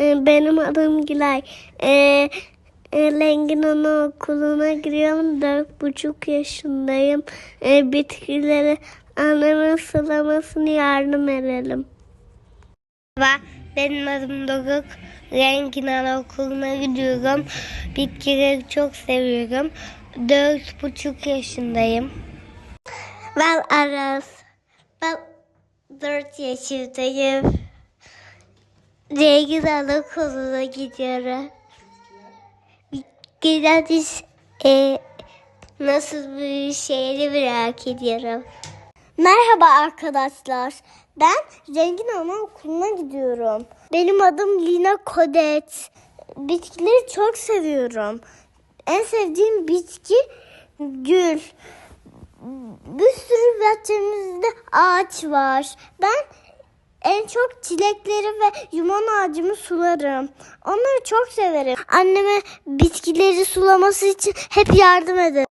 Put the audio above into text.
Ee, Benim adım Gülay. Ee, e, Lengin Anaokulu'na giriyorum. Dört buçuk yaşındayım. Ee, bitkileri annemin sulamasını yardım edelim. Merhaba, benim adım Doruk. Rengin Anaokulu'na gidiyorum. Bitkileri çok seviyorum. Dört buçuk yaşındayım. Ben Aras. Ben dört yaşındayım. Rengin Anaokulu'na gidiyorum. Bitkiler e, nasıl bir şeyini merak ediyorum. Merhaba arkadaşlar. Ben Rengin Anaokulu'na gidiyorum. Benim adım Lina Kodet. Bitkileri çok seviyorum. En sevdiğim bitki gül. Bir sürü bahçemizde ağaç var. Ben en çok çilekleri ve yuman ağacımı sularım. Onları çok severim. Anneme bitkileri sulaması için hep yardım ederim.